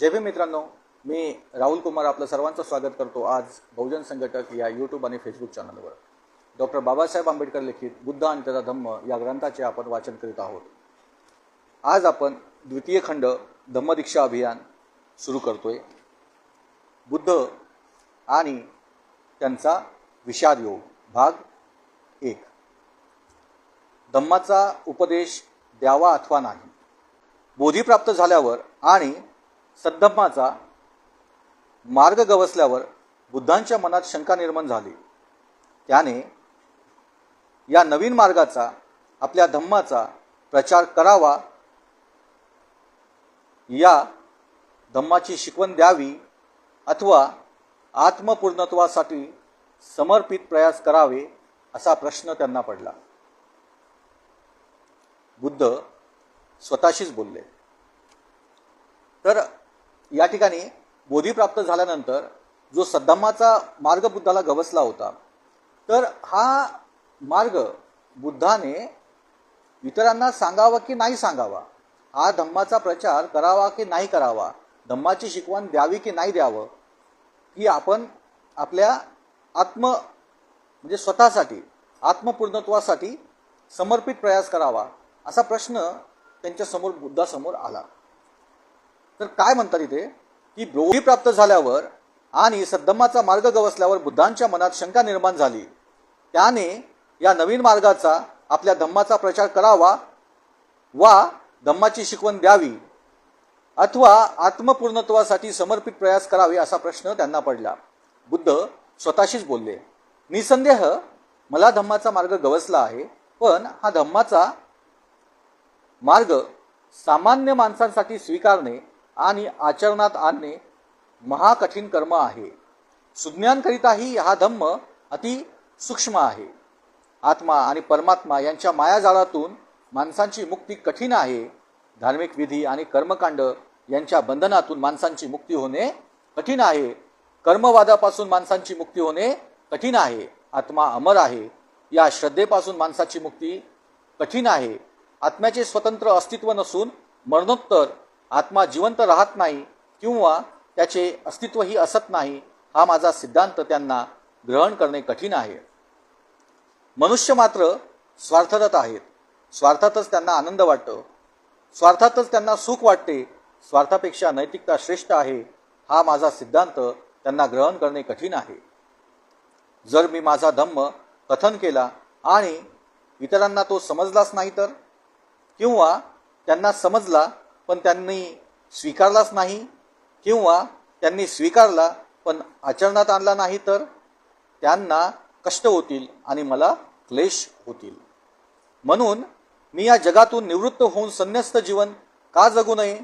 जय भीम मित्रांनो मी राहुल कुमार आपलं सर्वांचं स्वागत करतो आज बहुजन संघटक या यूट्यूब आणि फेसबुक चॅनलवर डॉक्टर बाबासाहेब आंबेडकर लिखित बुद्ध आणि त्याचा धम्म या ग्रंथाचे आपण वाचन करीत आहोत. आज आपण द्वितीय खंड धम्मदीक्षा अभियान सुरू करतोय. बुद्ध आणि त्यांचा विषाद योग भाग एक. धम्माचा उपदेश द्यावा अथवा नाही? बोधी प्राप्त झाल्यावर आणि सद्धम्माचा मार्ग गवसल्यावर बुद्धांच्या मनात शंका निर्माण झाली. त्याने या नवीन मार्गाचा आपल्या धम्माचा प्रचार करावा या धम्माची शिकवण द्यावी अथवा आत्मपूर्णत्वासाठी समर्पित प्रयास करावे असा प्रश्न त्यांना पडला. बुद्ध स्वतःशीच बोलले. तर या ठिकाणी बोधी प्राप्त झाल्यानंतर जो सद्धम्माचा मार्ग बुद्धाला गवसला होता तर हा मार्ग बुद्धाने इतरांना सांगावा की नाही सांगावा? हा धम्माचा प्रचार करावा की नाही करावा? धम्माची शिकवण द्यावी की नाही द्यावं? की आपण आपल्या आत्म म्हणजे स्वतःसाठी आत्मपूर्णत्वासाठी समर्पित प्रयास करावा असा प्रश्न त्यांच्यासमोर बुद्धासमोर आला. तर काय म्हणतात इथे? की बोधी प्राप्त झाल्यावर आणि सद्धम्माचा मार्ग गवसल्यावर बुद्धांच्या मनात शंका निर्माण झाली. त्याने या नवीन मार्गाचा आपल्या धम्माचा प्रचार करावा वा धम्माची शिकवण द्यावी अथवा आत्मपूर्णत्वासाठी समर्पित प्रयास करावे असा प्रश्न त्यांना पडला. बुद्ध स्वतःशीच बोलले निसंदेह मला धम्माचा मार्ग गवसला आहे पण हा धम्माचा मार्ग सामान्य माणसांसाठी स्वीकारणे आणि आचरणात आणणे महाकठीण कर्म आहे. सुज्ञांकरिताही हा धम्म अति सूक्ष्म आहे. आत्मा आणि परमात्मा यांच्या मायाजाळातून माणसांची मुक्ती कठीण आहे. धार्मिक विधी आणि कर्मकांड यांच्या बंधनातून माणसांची मुक्ती होणे कठीण आहे. कर्मवादापासून माणसांची मुक्ती होणे कठीण आहे. आत्मा अमर आहे. या श्रद्धेपासून माणसाची मुक्ती कठीण आहे. आत्म्याचे स्वतंत्र अस्तित्व नसून मरणोत्तर आत्मा जिवंत राहत नाही किंवा त्याचे अस्तित्वही असत नाही हा माझा सिद्धांत त्यांना ग्रहण करणे कठीण आहे. मनुष्य मात्र स्वार्थरत आहेत. स्वार्थातच त्यांना आनंद वाटतो. स्वार्थातच त्यांना सुख वाटते. स्वार्थापेक्षा नैतिकता श्रेष्ठ आहे हा माझा सिद्धांत त्यांना ग्रहण करणे कठीण आहे. जर मी माझा धम्म कथन केला आणि इतरांना तो समजलाच नाही तर? किंवा त्यांना समजला पण त्यांनी स्वीकारलाच नाही किंवा त्यांनी स्वीकारला पण आचरणात आणला नाही तर त्यांना कष्ट होतील आणि मला क्लेश होतील. म्हणून मी या जगातून निवृत्त होऊन संन्यस्त जीवन का जगू नये?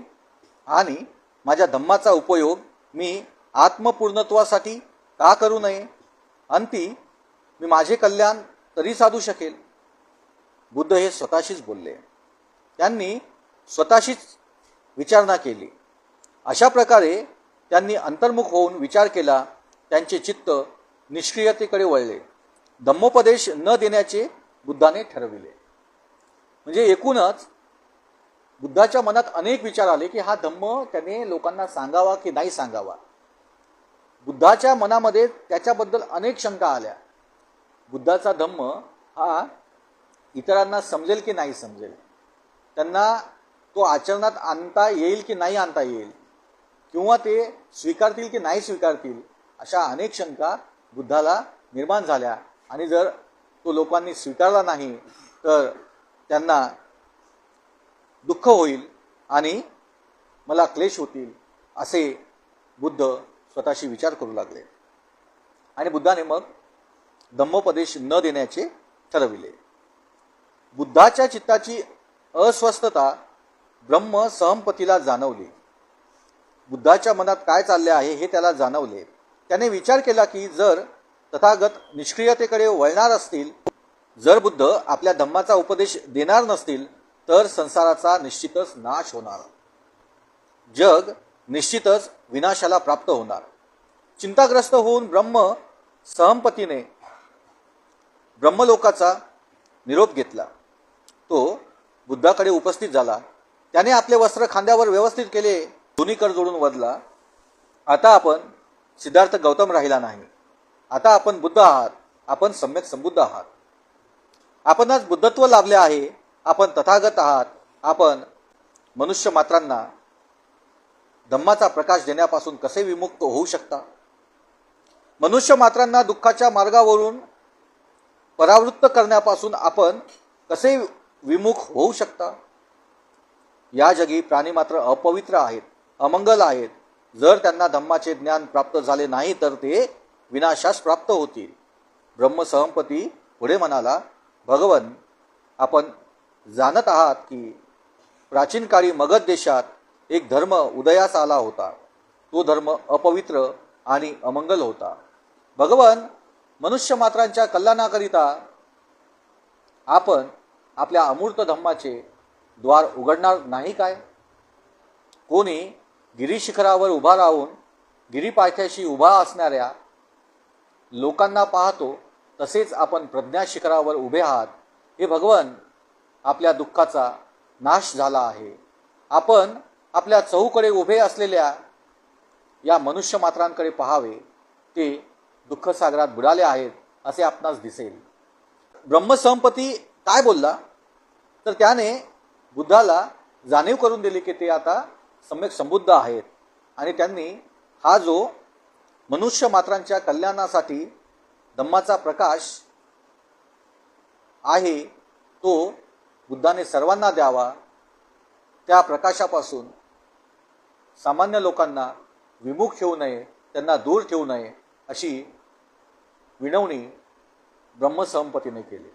आणि माझ्या धम्माचा उपयोग मी आत्मपूर्णत्वासाठी का करू नये? अंती मी माझे कल्याण तरी साधू शकेल? बुद्ध हे स्वतःशीच बोलले. त्यांनी स्वतःशीच विचारणा केली. अशा प्रकारे त्यांनी अंतर्मुख होऊन विचार केला त्यांचे चित्त निष्क्रियतेकडे वळले. धम्मोपदेश न देण्याचे बुद्धाने ठरविले. म्हणजे एकूणच बुद्धाच्या मनात अनेक विचार आले की हा धम्म त्याने लोकांना सांगावा की नाही सांगावा. बुद्धाच्या मनामध्ये त्याच्याबद्दल अनेक शंका आल्या. बुद्धाचा धम्म हा इतरांना समजेल की नाही समजेल. त्यांना तो आचरणात आणता येईल की नाही आणता येईल? किंवा ते स्वीकारतील की नाही स्वीकारतील? अशा अनेक शंका बुद्धाला निर्माण झाल्या. आणि जर तो लोकांनी स्वीकारला नाही तर त्यांना दुःख होईल आणि मला क्लेश होतील असे बुद्ध स्वतःशी विचार करू लागले. आणि बुद्धाने मग धम्मोपदेश न देण्याचे ठरविले. बुद्धाच्या चित्ताची अस्वस्थता ब्रह्म सहमपतीला जाणवले. बुद्धाच्या मनात काय चालले आहे हे त्याला जाणवले. त्याने विचार केला की जर तथागत निष्क्रियतेकडे वळणार असतील जर बुद्ध आपल्या धम्माचा उपदेश देणार नसतील तर संसाराचा निश्चितच नाश होणार. जग निश्चितच विनाशाला प्राप्त होणार. चिंताग्रस्त होऊन ब्रह्म सहमपतीने ब्रह्मलोकाचा निरोप घेतला. तो बुद्धाकडे उपस्थित झाला. त्याने आपले वस्त्र खांद्यावर व्यवस्थित केले. दोन्ही कर जोडून वदला आता आपण सिद्धार्थ गौतम राहिला नाही. आता आपण बुद्ध आहात. आपण सम्यक संबुद्ध आहात. आपणच बुद्धत्व लाभले आहे. आपण तथागत आहात. आपण मनुष्य मात्रांना धम्माचा प्रकाश देण्यापासून कसे विमुक्त होऊ शकता? मनुष्य मात्रांना दुःखाच्या मार्गावरून परावृत्त करण्यापासून आपण कसे विमुख होऊ शकता? या जगी प्राणी मात्र अपवित्र आहेत अमंगल आहेत. जर त्यांना धम्माचे ज्ञान प्राप्त झाले नाही तर ते विनाशास प्राप्त होतील. ब्रह्मसहमपती पुढे म्हणाला भगवन आपण जाणत आहात की प्राचीन काळी मगध देशात एक धर्म उदयास आला होता. तो धर्म अपवित्र आणि अमंगल होता. भगवन मनुष्य मात्रांच्या कल्याणाकरिता आपण आपल्या अमूर्त धम्माचे द्वार उघडणार नाही काय? कोणी गिरीशिखरावर उभा राहून गिरीपायथ्याशी उभा असणाऱ्या लोकांना पाहतो तसेच आपण प्रज्ञा शिखरावर उभे आहात. हे भगवन आपल्या दुःखाचा नाश झाला आहे. आपण आपल्या चहूकडे उभे असलेल्या या मनुष्य मात्रांकडे पहावे. ते दुःखसागरात बुडाले आहेत असे आपणास दिसेल. ब्रह्मसंपती काय बोलला? तर त्याने बुद्धाला जाणीव करून दिली की ते आता सम्यक संबुद्ध आहेत. आणि त्यांनी हा जो मनुष्य मात्रांच्या कल्याणासाठी धम्माचा प्रकाश आहे तो बुद्धाने सर्वांना द्यावा. त्या प्रकाशापासून सामान्य लोकांना विमुख ठेवू नये त्यांना दूर ठेवू नये अशी विनवणी ब्रह्मसंपतीने केली.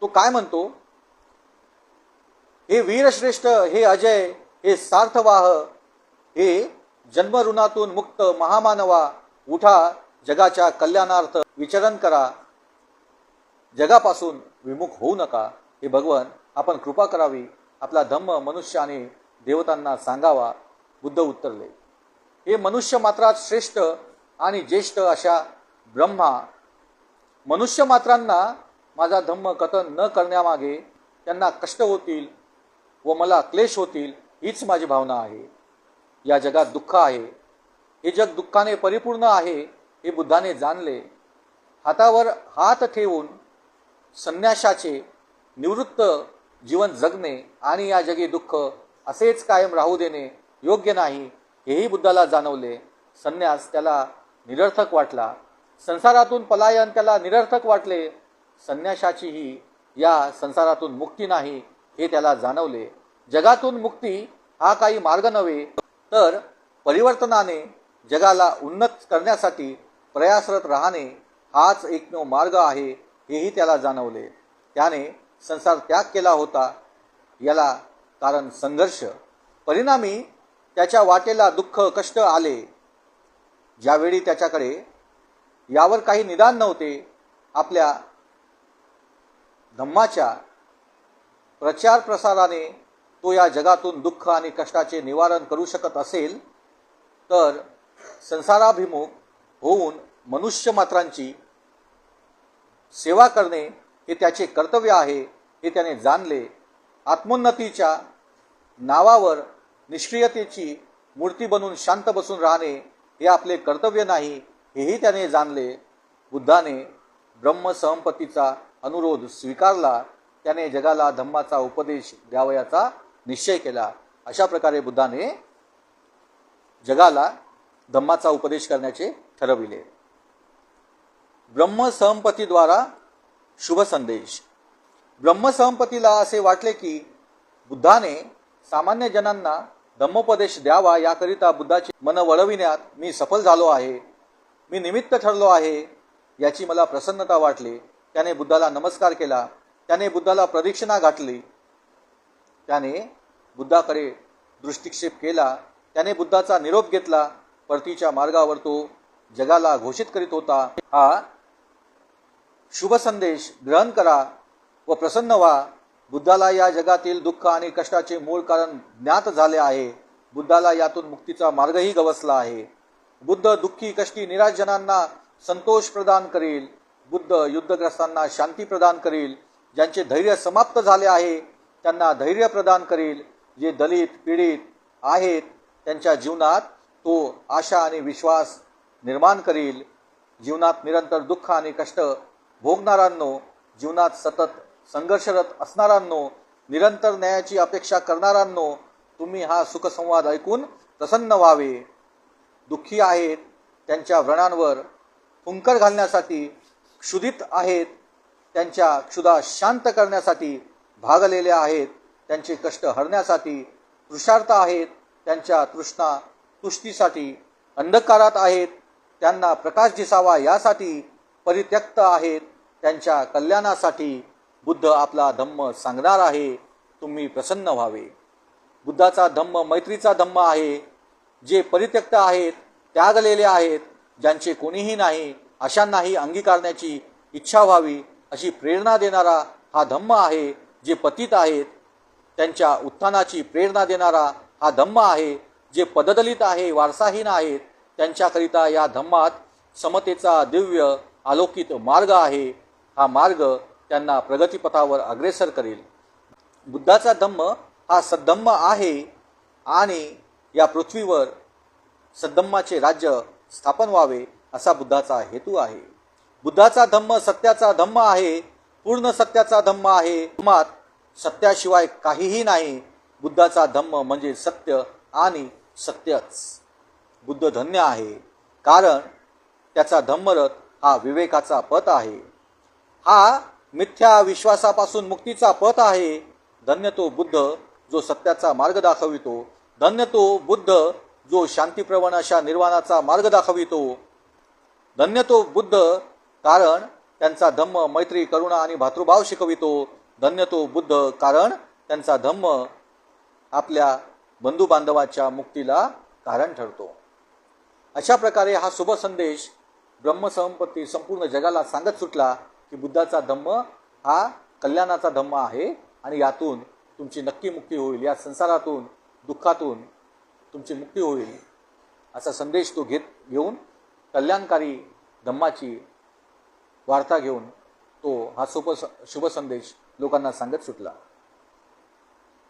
तो काय म्हणतो? हे वीरश्रेष्ठ हे अजय हे सार्थवाह हे जन्मऋणातून मुक्त महामानवा उठा जगाच्या कल्याणार्थ विचरण करा. जगापासून विमुख होऊ नका. हे भगवान आपण कृपा करावी. आपला धम्म मनुष्य आणि देवतांना सांगावा. बुद्ध उत्तरले. हे मनुष्य मात्रात श्रेष्ठ आणि ज्येष्ठ अशा ब्रह्मा. मनुष्य मात्रांना माझा धम्म कथन न करण्यामागे त्यांना कष्ट होतील व मला क्लेश होतील हीच माझी भावना आहे. या जगात दुःख आहे. हे जग दुःखाने परिपूर्ण आहे हे बुद्धाने जाणले. हातावर हात ठेवून संन्याशाचे निवृत्त जीवन जगणे आणि या जगी दुःख असेच कायम राहू देणे योग्य नाही हेही बुद्धाला जाणवले. संन्यास त्याला निरर्थक वाटला. संसारातून पलायन त्याला निरर्थक वाटले. संन्यासाचीही या संसारातून मुक्ती नाही हे त्याला जाणवले. जगातून मुक्ती हा काही मार्ग नव्हे तर परिवर्तनाने जगाला उन्नत करण्यासाठी प्रयासरत राहणे हाच एकमेव मार्ग आहे हेही त्याला जाणवले. त्याने संसार त्याग केला होता. याला कारण संघर्ष. परिणामी त्याच्या वाटेला दुःख कष्ट आले. ज्यावेळी त्याच्याकडे यावर काही निदान नव्हते आपल्या धम्माच्या प्रचार प्रसाराने तो या जगातून दुःख आणि कष्टाचे निवारण करू शकत असेल तर संसाराभिमुख होऊन मनुष्य मात्रांची सेवा करणे हे त्याचे कर्तव्य आहे हे त्याने जाणले. आत्मोन्नतीच्या नावावर निष्क्रियतेची मूर्ती बनून शांत बसून राहणे हे आपले कर्तव्य नाही हेही त्याने जाणले. बुद्धाने ब्रह्मसंपत्तीचा अनुरोध स्वीकारला. त्याने जगाला धम्माचा उपदेश द्यावयाचा निश्चय केला. अशा प्रकारे बुद्धाने जगाला धम्माचा उपदेश करण्याचे ठरविले. ब्रह्मसंपत्तीद्वारा शुभ संदेश. ब्रह्मसंपत्तीला असे वाटले की बुद्धाने सामान्य जनांना धम्मोपदेश द्यावा याकरिता बुद्धाचे मन वळविण्यात मी सफल झालो आहे. मी निमित्त ठरलो आहे याची मला प्रसन्नता वाटली. त्याने बुद्धाला नमस्कार केला. त्याने बुद्धाला प्रदक्षिणा घातली. त्याने बुद्धाकडे दृष्टिक्षेप केला. त्याने बुद्धाचा निरोप घेतला. परतीच्या मार्गावर तो जगाला घोषित करीत होता. हा शुभ संदेश ग्रहण करा व प्रसन्न व्हा. बुद्धाला या जगातील दुःख आणि कष्टाचे मूळ कारण ज्ञात झाले आहे. बुद्धाला यातून मुक्तीचा मार्गही गवसला आहे. बुद्ध दुःखी कष्टी निराशजनांना संतोष प्रदान करील. बुद्ध युद्धग्रस्तांना शांती प्रदान करील. ज्यांचे धैर्य समाप्त झाले आहे त्यांना धैर्य प्रदान करील. जे दलित पीडित आहेत त्यांच्या जीवनात तो आशा आणि विश्वास निर्माण करील. जीवनात निरंतर दुःख आणि कष्ट भोगणाऱ्यांनो जीवनात सतत संघर्षरत असणाऱ्यांनो निरंतर न्यायाची अपेक्षा करणाऱ्यांनो तुम्ही हा सुखसंवाद ऐकून प्रसन्न व्हावे. दुःखी आहेत त्यांच्या व्रणांवर फुंकर घालण्यासाठी क्षुधित आहेत त्यांच्या क्षुधा शांत करण्यासाठी भागलेले आहेत त्यांचे कष्ट हरण्यासाठी तृषार्थ आहेत त्यांच्या तृष्णा तुष्टीसाठी अंधकारात आहेत त्यांना प्रकाश दिसावा यासाठी परित्यक्त आहेत त्यांच्या कल्याणासाठी बुद्ध आपला धम्म सांगणार आहे तुम्ही प्रसन्न व्हावे. बुद्धाचा धम्म मैत्रीचा धम्म आहे जे परित्यक्त आहेत त्यागलेले आहेत ज्यांचे कोणीही नाही अशांनाही अंगीकारण्याची इच्छा व्हावी. अशी प्रेरणा देणारा हा धम्म आहे जे पतित आहेत. त्यांच्या उत्थानाची प्रेरणा देणारा हा धम्म आहे जे पददलित आहे वारसाहीन आहेत. त्यांच्याकरिता या धम्मात समतेचा दिव्य आलोकित मार्ग आहे. हा मार्ग त्यांना प्रगतीपथावर अग्रेसर करेल. बुद्धाचा धम्म हा सद्धम्म आहे आणि या पृथ्वीवर सद्धम्माचे राज्य स्थापन व्हावे असा बुद्धाचा हेतू आहे. बुद्धाचा धम्म सत्याचा धम्म आहे पूर्ण सत्याचा धम्म आहे. धम्मात सत्याशिवाय काहीही नाही. बुद्धाचा धम्म म्हणजे सत्य आणि सत्यच. बुद्ध धन्य आहे कारण त्याचा धम्मरथ हा विवेकाचा पथ आहे. हा मिथ्या विश्वासापासून मुक्तीचा पथ आहे. धन्य तो बुद्ध जो सत्याचा मार्ग दाखवितो. धन्य तो बुद्ध जो शांतीप्रवण अशा निर्वाणाचा मार्ग दाखवितो. धन्य तो बुद्ध कारण त्यांचा धम्म मैत्री करुणा आणि भातृभाव शिकवितो धन्य तो बुद्ध कारण त्यांचा धम्म आपल्या बंधुबांधवाच्या मुक्तीला कारण ठरतो. अशा प्रकारे हा शुभ संदेश ब्रह्मसंपत्ती संपूर्ण जगाला सांगत सुटला की बुद्धाचा धम्म हा कल्याणाचा धम्म आहे आणि यातून तुमची नक्की मुक्ती होईल. या संसारातून दुःखातून तुमची मुक्ती होईल. असा संदेश तो घेत घेऊन कल्याणकारी धम्माची वार्ता घेऊन तो हा शुभ शुभ संदेश लोकांना सांगत सुटला.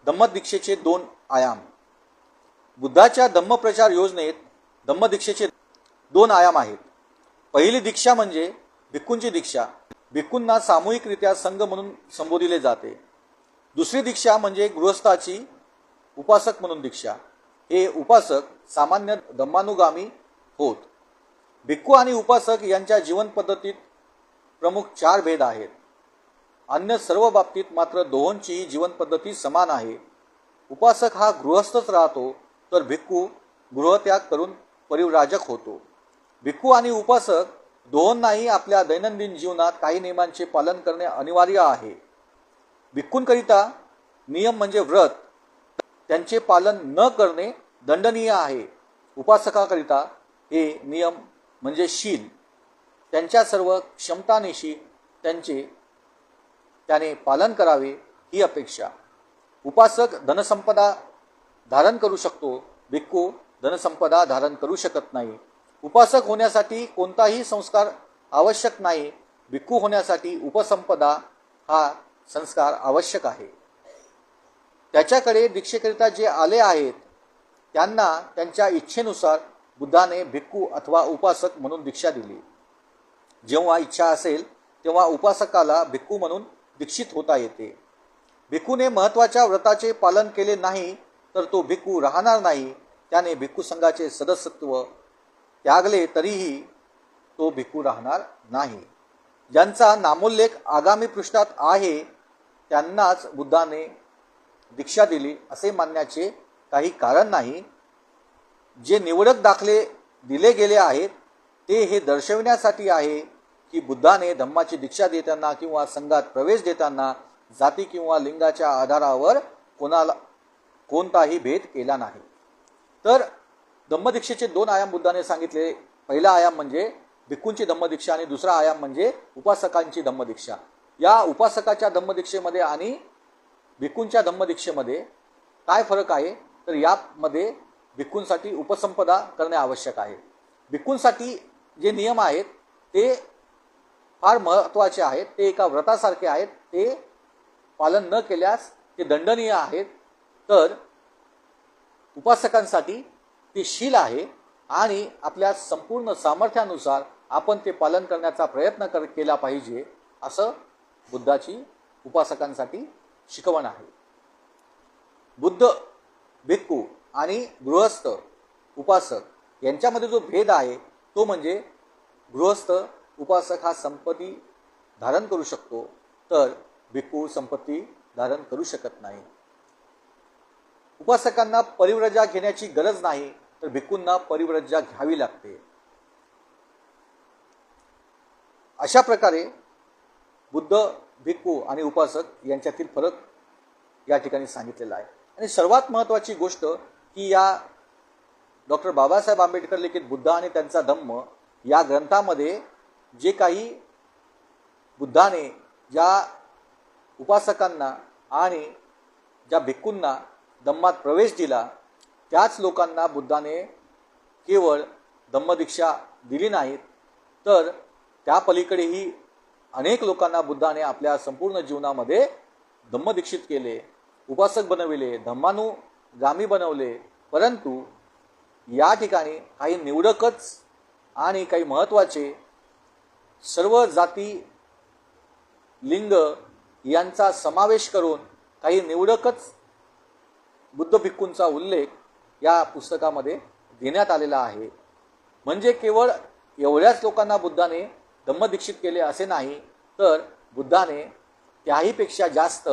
धम्मदीक्षेचे दोन आयाम. बुद्धाच्या धम्मप्रचार योजनेत धम्मदीक्षेचे दोन आयाम आहेत. पहिली दीक्षा म्हणजे भिक्खूंची दीक्षा. भिक्खूंना सामूहिकरित्या संघ म्हणून संबोधिले जाते. दुसरी दीक्षा म्हणजे गृहस्थाची उपासक म्हणून दीक्षा. हे उपासक सामान्य धम्मानुगामी होत. भिक्खू आणि उपासक यांच्या जीवन पद्धतीत प्रमुख चार भेद आहेत. अन्य सर्व बाबतीत मात्र दोहोंचीही जीवनपद्धती समान आहे. उपासक हा गृहस्थच राहतो तर भिक्खू गृहत्याग करून परिव्राजक होतो. भिक्खू आणि उपासक दोहोंनाही आपल्या दैनंदिन जीवनात काही नियमांचे पालन करणे अनिवार्य आहे. भिक्खूंकरिता नियम म्हणजे व्रत. त्यांचे पालन न करणे दंडनीय आहे. उपासकाकरिता हे नियम म्हणजे शील. त्यांच्या सर्व क्षमतानिशी त्यांचे त्याने पालन करावे ही अपेक्षा. उपासक धनसंपदा धारण करू शकतो भिक्खू धनसंपदा धारण करू शकत नाही. उपासक होण्यासाठी कोणताही संस्कार आवश्यक नाही. भिक्खू होण्यासाठी उपसंपदा हा संस्कार आवश्यक आहे. त्याच्याकडे दीक्षेकरिता जे आले आहेत त्यांना त्यांच्या इच्छेनुसार बुद्धाने भिक्खू अथवा उपासक म्हणून दीक्षा दिली. जेव्हा इच्छा असेल तेव्हा उपासकाला भिक्खू म्हणून दीक्षित होता येते. भिक्खूने महत्त्वाच्या व्रताचे पालन केले नाही तर तो भिक्खू राहणार नाही. त्याने भिक्खू संघाचे सदस्यत्व त्यागले तरीही तो भिक्खू राहणार नाही. ज्यांचा नामोल्लेख आगामी पृष्ठात आहे त्यांनाच बुद्धाने दीक्षा दिली असे मानण्याचे काही कारण नाही. जे निवडक दाखले दिले गेले आहेत ते हे दर्शविण्यासाठी आहे की बुद्धाने धम्माची दीक्षा देताना किंवा संघात प्रवेश देताना जाती किंवा लिंगाच्या आधारावर कोणाला कोणताही भेद केला नाही. तर धम्मदीक्षेचे दोन आयाम बुद्धाने सांगितले. पहिला आयाम म्हणजे भिक्खूंची धम्मदीक्षा आणि दुसरा आयाम म्हणजे उपासकांची धम्मदीक्षा. या उपासकाच्या धम्मदीक्षेमध्ये आणि भिक्खूंच्या धम्मदीक्षेमध्ये काय फरक आहे? तर यामध्ये भिक्खूंसाठी उपसंपदा करणे आवश्यक आहे. भिक्खूंसाठी जे नियम आहेत ते फार महत्त्वाचे आहेत ते एका व्रतासारखे आहेत ते पालन न केल्यास ते दंडनीय आहेत. तर उपासकांसाठी ती शील आहे आणि आपल्या संपूर्ण सामर्थ्यानुसार आपण ते पालन करण्याचा प्रयत्न कर केला पाहिजे असं बुद्धाची उपासकांसाठी शिकवण आहे. बुद्ध भिक्खू आणि गृहस्थ उपासक यांच्यामध्ये जो भेद आहे तो म्हणजे गृहस्थ उपासक हा संपत्ती धारण करू शकतो तर भिक्खू संपत्ती धारण करू शकत नाही. उपासकांना परिव्रजा घेण्याची गरज नाही तर भिक्खूंना परिव्रजा घ्यावी लागते. अशा प्रकारे बुद्ध भिक्खू आणि उपासक यांच्यातील फरक या ठिकाणी सांगितलेला आहे. आणि सर्वात महत्त्वाची गोष्ट की या डॉक्टर बाबासाहेब आंबेडकर लिखित बुद्ध आणि त्यांचा धम्म या ग्रंथामध्ये जे काही बुद्धाने ज्या उपासकांना आणि ज्या भिक्खूंना धम्मात प्रवेश दिला त्याच लोकांना बुद्धाने केवळ धम्मदीक्षा दिली नाहीत तर त्या पलीकडेही अनेक लोकांना बुद्धाने आपल्या संपूर्ण जीवनामध्ये धम्मदीक्षित केले उपासक बनविले धम्मानुगामी बनवले परंतु या ठिकाणी काही निवडकच आणि काही महत्त्वाचे सर्व जाती लिंग यांचा समावेश करून काही निवडकच बुद्ध भिक्खूंचा उल्लेख या पुस्तकामध्ये देण्यात आलेला आहे. म्हणजे केवळ एवढ्याच लोकांना बुद्धाने धम्मदीक्षित केले असे नाही तर बुद्धाने त्याहीपेक्षा जास्त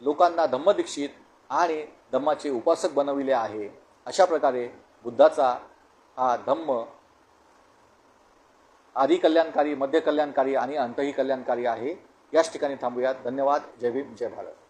लोकांना धम्मदीक्षित आणि धम्माचे उपासक बनविले आहे. अशा प्रकारे बुद्धाचा हा धम्म आधी कल्याणकारी मध्य कल्याणकारी आणि अंतही कल्याणकारी आहे. याच ठिकाणी थांबूयात. धन्यवाद. जय भीम जय भारत.